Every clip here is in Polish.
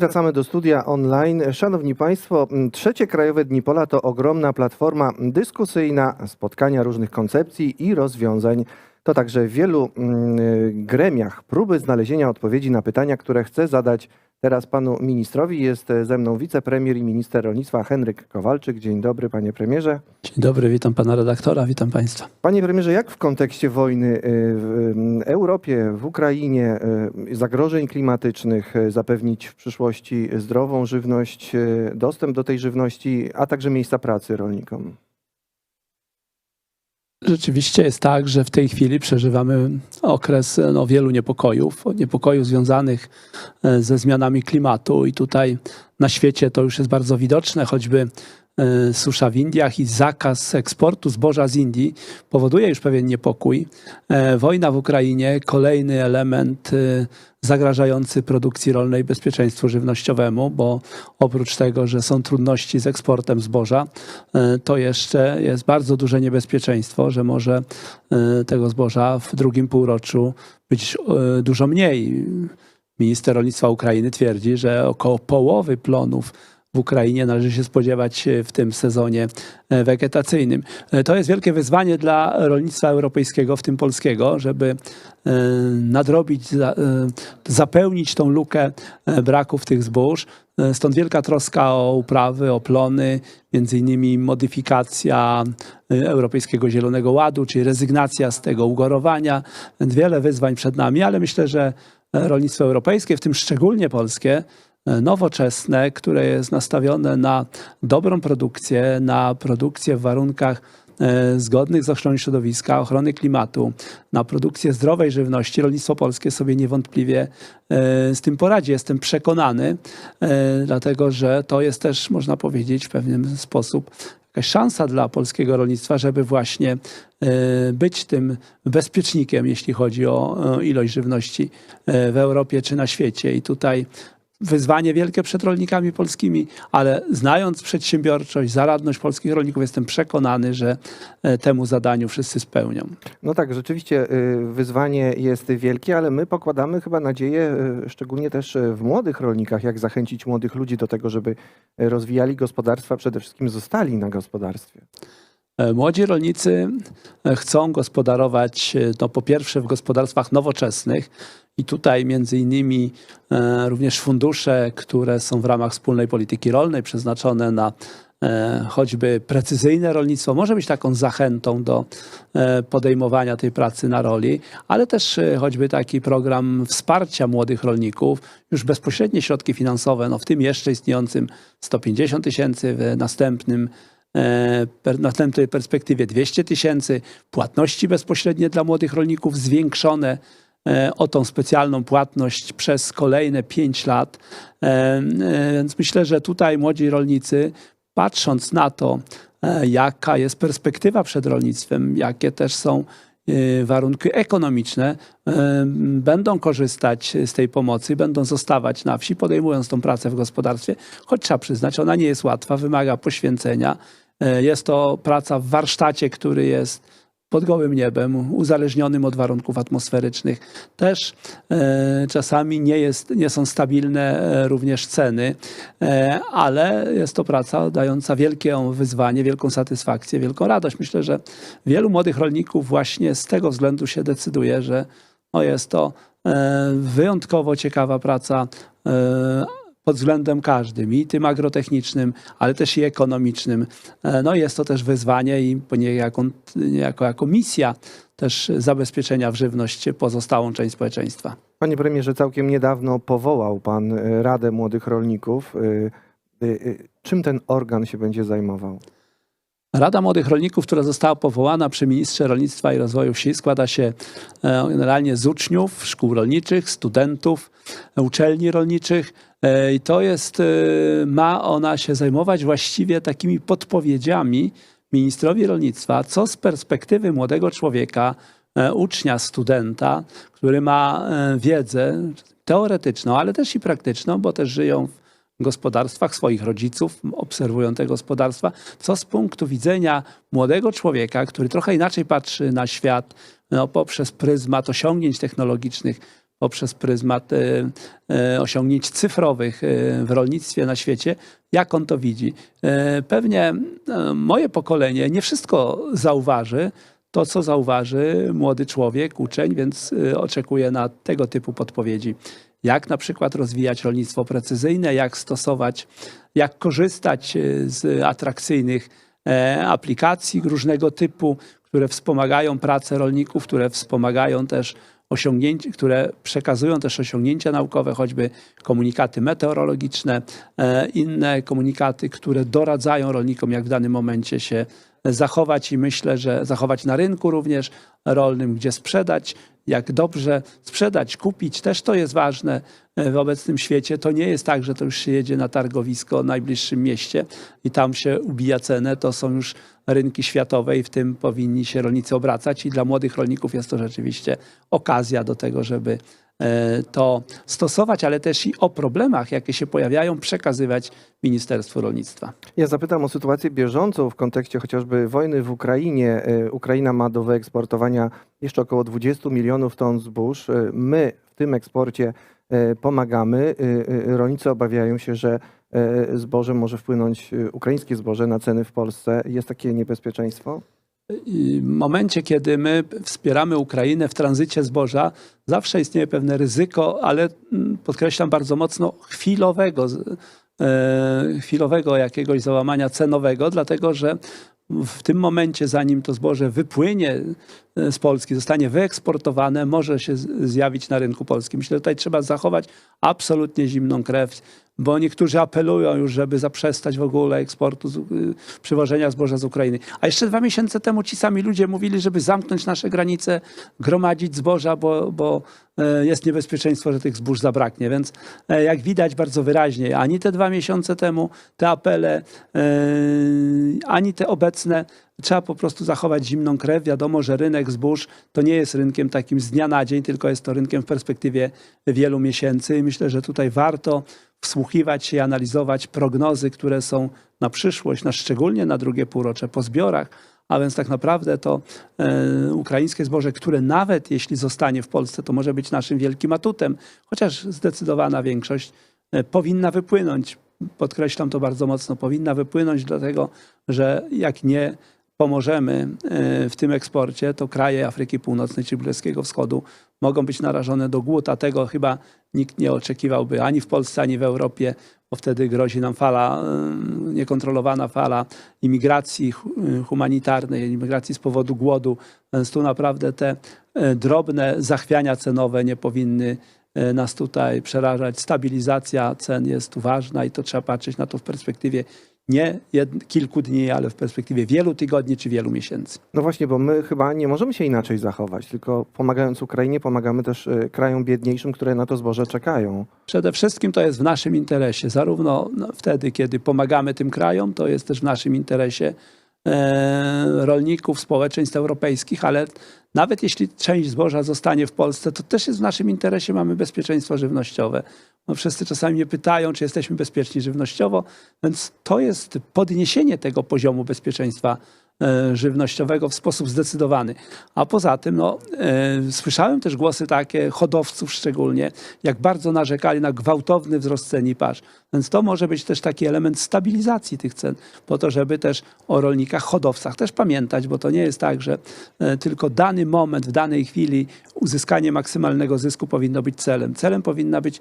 wracamy do studia online. Szanowni Państwo, trzecie Krajowe Dni Pola to ogromna platforma dyskusyjna, spotkania różnych koncepcji i rozwiązań. To także w wielu y, gremiach próby znalezienia odpowiedzi na pytania, które chcę zadać teraz panu ministrowi. Jest e, ze mną wicepremier i minister rolnictwa Henryk Kowalczyk. Dzień dobry, panie premierze. Dzień dobry, witam pana redaktora, witam państwa. Panie premierze, jak w kontekście wojny y, w Europie, w Ukrainie, y, zagrożeń klimatycznych zapewnić w przyszłości zdrową żywność, dostęp do tej żywności, a także miejsca pracy rolnikom? Rzeczywiście jest tak, że w tej chwili przeżywamy okres no, wielu niepokojów, niepokojów związanych e, ze zmianami klimatu i tutaj na świecie to już jest bardzo widoczne, choćby susza w Indiach i zakaz eksportu zboża z Indii powoduje już pewien niepokój. E, Wojna w Ukrainie, kolejny element e, zagrażający produkcji rolnej, bezpieczeństwu żywnościowemu, bo oprócz tego, że są trudności z eksportem zboża, e, to jeszcze jest bardzo duże niebezpieczeństwo, że może e, tego zboża w drugim półroczu być e, dużo mniej. Minister rolnictwa Ukrainy twierdzi, że około połowy plonów w Ukrainie należy się spodziewać e, w tym sezonie e, wegetacyjnym. E, To jest wielkie wyzwanie dla rolnictwa europejskiego, w tym polskiego, żeby nadrobić, za- zapełnić tą lukę braków tych zbóż. Stąd wielka troska o uprawy, o plony, między innymi modyfikacja Europejskiego Zielonego Ładu, czyli rezygnacja z tego ugorowania. Wiele wyzwań przed nami, ale myślę, że rolnictwo europejskie, w tym szczególnie polskie, nowoczesne, które jest nastawione na dobrą produkcję, na produkcję w warunkach e, zgodnych z ochroną środowiska, ochrony klimatu, na produkcję zdrowej żywności, rolnictwo polskie sobie niewątpliwie e, z tym poradzi. Jestem przekonany, e, dlatego że to jest też, można powiedzieć, w pewien sposób jakaś szansa dla polskiego rolnictwa, żeby właśnie być tym bezpiecznikiem, jeśli chodzi o ilość żywności w Europie czy na świecie. I tutaj wyzwanie wielkie przed rolnikami polskimi, ale znając przedsiębiorczość, zaradność polskich rolników, jestem przekonany, że e, temu zadaniu wszyscy spełnią. No tak, rzeczywiście y, wyzwanie jest wielkie, ale my pokładamy chyba nadzieję, y, szczególnie też y, w młodych rolnikach, jak zachęcić młodych ludzi do tego, żeby rozwijali gospodarstwa, przede wszystkim zostali na gospodarstwie. E, Młodzi rolnicy e, chcą gospodarować, no po pierwsze w gospodarstwach nowoczesnych i tutaj między innymi e, również fundusze, które są w ramach wspólnej polityki rolnej przeznaczone na e, choćby precyzyjne rolnictwo, może być taką zachętą do e, podejmowania tej pracy na roli, ale też choćby taki program wsparcia młodych rolników, już bezpośrednie środki finansowe, no w tym jeszcze istniejącym 150 tysięcy, w następnym per, następnej perspektywie 200 tysięcy, płatności bezpośrednie dla młodych rolników zwiększone o tą specjalną płatność przez kolejne 5 lat. E, e, Więc myślę, że tutaj młodzi rolnicy, patrząc na to, e, jaka jest perspektywa przed rolnictwem, jakie też są e, warunki ekonomiczne, e, będą korzystać z tej pomocy, będą zostawać na wsi, podejmując tą pracę w gospodarstwie, choć trzeba przyznać, ona nie jest łatwa, wymaga poświęcenia. E, Jest to praca w warsztacie, który jest pod gołym niebem, uzależnionym od warunków atmosferycznych. Też e, czasami nie, jest, nie są stabilne e, również ceny, e, ale jest to praca dająca wielkie wyzwanie, wielką satysfakcję, wielką radość. Myślę, że wielu młodych rolników właśnie z tego względu się decyduje, że no jest to e, wyjątkowo ciekawa praca e, pod względem każdym, i tym agrotechnicznym, ale też i ekonomicznym. E, No jest to też wyzwanie i niejako, niejako jako misja też zabezpieczenia w żywność pozostałą część społeczeństwa. Panie premierze, całkiem niedawno powołał pan y, Radę Młodych Rolników. Y, Czym ten organ się będzie zajmował? Rada Młodych Rolników, która została powołana przy ministrze rolnictwa i rozwoju wsi, składa się e, generalnie z uczniów szkół rolniczych, studentów, e, uczelni rolniczych. E, I to jest, ma ona się zajmować właściwie takimi podpowiedziami ministrowi rolnictwa, co z perspektywy młodego człowieka, ucznia, studenta, który ma wiedzę teoretyczną, ale też i praktyczną, bo też żyją w gospodarstwach swoich rodziców, obserwują te gospodarstwa, co z punktu widzenia młodego człowieka, który trochę inaczej patrzy na świat no, poprzez pryzmat osiągnięć technologicznych, poprzez pryzmat e, e, osiągnięć cyfrowych e, w rolnictwie na świecie, jak on to widzi. Pewnie moje pokolenie nie wszystko zauważy, to co zauważy młody człowiek, uczeń, więc oczekuję na tego typu podpowiedzi. Jak na przykład rozwijać rolnictwo precyzyjne, jak stosować, jak korzystać e, z atrakcyjnych e, aplikacji różnego typu, które wspomagają pracę rolników, które wspomagają też osiągnięcia, które przekazują też osiągnięcia naukowe, choćby komunikaty meteorologiczne, e, inne komunikaty, które doradzają rolnikom, jak w danym momencie się zachować i myślę, że zachować na rynku również rolnym, gdzie sprzedać, jak dobrze sprzedać, kupić, też to jest ważne e, w obecnym świecie. To nie jest tak, że to już się jedzie na targowisko w najbliższym mieście i tam się ubija cenę. To są już rynki światowe i w tym powinni się rolnicy obracać i dla młodych rolników jest to rzeczywiście okazja do tego, żeby to stosować, ale też i o problemach, jakie się pojawiają, przekazywać Ministerstwu Rolnictwa. Ja zapytam o sytuację bieżącą w kontekście chociażby wojny w Ukrainie. E, Ukraina ma do wyeksportowania jeszcze około 20 milionów ton zbóż. E, My w tym eksporcie e, pomagamy. E, e, Rolnicy obawiają się, że e, zboże może wpłynąć, e, ukraińskie zboże na ceny w Polsce. Jest takie niebezpieczeństwo? W momencie, kiedy my wspieramy Ukrainę w tranzycie zboża, zawsze istnieje pewne ryzyko, ale mm, podkreślam bardzo mocno chwilowego, e, chwilowego jakiegoś załamania cenowego, dlatego że w tym momencie, zanim to zboże wypłynie z Polski, zostanie wyeksportowane, może się zjawić na rynku polskim. Myślę, że tutaj trzeba zachować absolutnie zimną krew, bo niektórzy apelują już, żeby zaprzestać w ogóle eksportu, z, y, przywożenia zboża z Ukrainy. A jeszcze dwa miesiące temu ci sami ludzie mówili, żeby zamknąć nasze granice, gromadzić zboża, bo, bo e, jest niebezpieczeństwo, że tych zbóż zabraknie. Więc e, jak widać bardzo wyraźnie, ani te dwa miesiące temu te apele, e, ani te obecne, trzeba po prostu zachować zimną krew. Wiadomo, że rynek zbóż to nie jest rynkiem takim z dnia na dzień, tylko jest to rynkiem w perspektywie wielu miesięcy. I myślę, że tutaj warto wsłuchiwać się i analizować prognozy, które są na przyszłość, na szczególnie na drugie półrocze po zbiorach. A więc tak naprawdę to e, ukraińskie zboże, które nawet jeśli zostanie w Polsce, to może być naszym wielkim atutem, chociaż zdecydowana większość e, powinna wypłynąć. Podkreślam to bardzo mocno, powinna wypłynąć, dlatego że jak nie pomożemy e, w tym eksporcie, to kraje Afryki Północnej czy Bliskiego Wschodu mogą być narażone do głód, a tego chyba nikt nie oczekiwałby ani w Polsce, ani w Europie, bo wtedy grozi nam fala, e, niekontrolowana fala imigracji e, humanitarnej, imigracji z powodu głodu. Więc tu naprawdę te drobne zachwiania cenowe nie powinny nas tutaj przerażać. Stabilizacja cen jest tu ważna i to trzeba patrzeć na to w perspektywie nie kilku dni, ale w perspektywie wielu tygodni czy wielu miesięcy. No właśnie, bo my chyba nie możemy się inaczej zachować, tylko pomagając Ukrainie, pomagamy też e, krajom biedniejszym, które na to zboże czekają. Przede wszystkim to jest w naszym interesie, zarówno no, wtedy, kiedy pomagamy tym krajom, to jest też w naszym interesie e, rolników, społeczeństw europejskich, ale nawet jeśli część zboża zostanie w Polsce, to też jest w naszym interesie, mamy bezpieczeństwo żywnościowe. No, wszyscy czasami mnie pytają, czy jesteśmy bezpieczni żywnościowo, więc to jest podniesienie tego poziomu bezpieczeństwa e, żywnościowego w sposób zdecydowany. A poza tym, no, e, słyszałem też głosy takie, hodowców szczególnie, jak bardzo narzekali na gwałtowny wzrost cen i pasz. Więc to może być też taki element stabilizacji tych cen, po to, żeby też o rolnikach, hodowcach też pamiętać, bo to nie jest tak, że e, tylko dany moment, w danej chwili uzyskanie maksymalnego zysku powinno być celem. Celem powinna być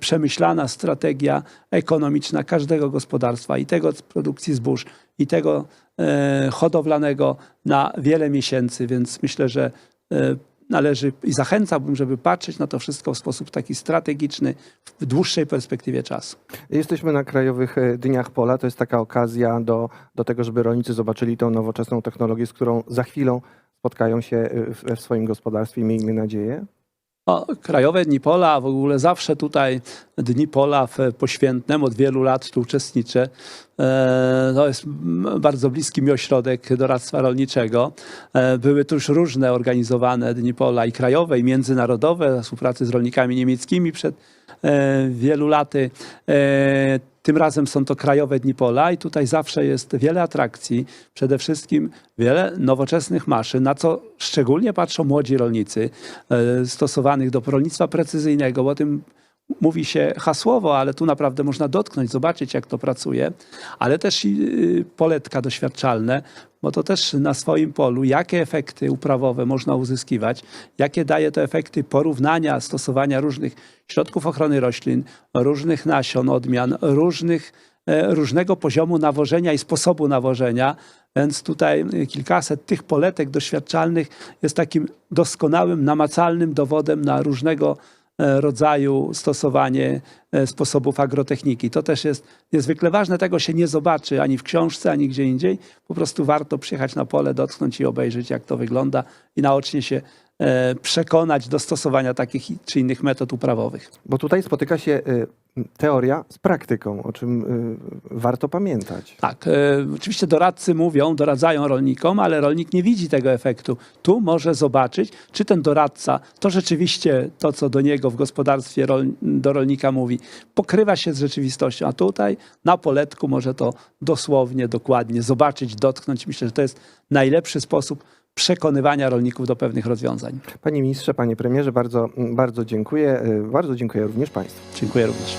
przemyślana strategia ekonomiczna każdego gospodarstwa i tego z produkcji zbóż, i tego e, hodowlanego na wiele miesięcy, więc myślę, że e, należy i zachęcałbym, żeby patrzeć na to wszystko w sposób taki strategiczny w dłuższej perspektywie czasu. Jesteśmy na Krajowych e, Dniach Pola. To jest taka okazja do, do tego, żeby rolnicy zobaczyli tą nowoczesną technologię, z którą za chwilą spotkają się e, w, w swoim gospodarstwie, miejmy nadzieję. O, Krajowe Dni Pola, w ogóle zawsze tutaj Dni Pola w Poświętnem, od wielu lat tu uczestniczę. E, To jest bardzo bliski mi ośrodek doradztwa rolniczego. E, Były tu już różne organizowane Dni Pola i krajowe, i międzynarodowe, współpracy z rolnikami niemieckimi przed e, wielu laty. Tym razem są to Krajowe Dni Pola i tutaj zawsze jest wiele atrakcji, przede wszystkim wiele nowoczesnych maszyn, na co szczególnie patrzą młodzi rolnicy, e, stosowanych do rolnictwa precyzyjnego, bo tym mówi się hasłowo, ale tu naprawdę można dotknąć, zobaczyć jak to pracuje, ale też y, poletka doświadczalne, bo to też na swoim polu, jakie efekty uprawowe można uzyskiwać, jakie daje to efekty porównania stosowania różnych środków ochrony roślin, różnych nasion, odmian, różnych, e, różnego poziomu nawożenia i sposobu nawożenia. Więc tutaj kilkaset tych poletek doświadczalnych jest takim doskonałym, namacalnym dowodem na różnego rodzaju stosowanie e, sposobów agrotechniki. To też jest niezwykle ważne. Tego się nie zobaczy ani w książce, ani gdzie indziej. Po prostu warto przyjechać na pole, dotknąć i obejrzeć, jak to wygląda i naocznie się e, przekonać do stosowania takich czy innych metod uprawowych. Bo tutaj spotyka się y, teoria z praktyką, o czym y, warto pamiętać. Tak, e, oczywiście doradcy mówią, doradzają rolnikom, ale rolnik nie widzi tego efektu. Tu może zobaczyć, czy ten doradca to rzeczywiście to, co do niego w gospodarstwie do rolnika mówi, pokrywa się z rzeczywistością, a tutaj na poletku może to dosłownie, dokładnie zobaczyć, dotknąć. Myślę, że to jest najlepszy sposób przekonywania rolników do pewnych rozwiązań. Panie ministrze, panie premierze, bardzo, bardzo dziękuję. Bardzo dziękuję również państwu. Dziękuję również.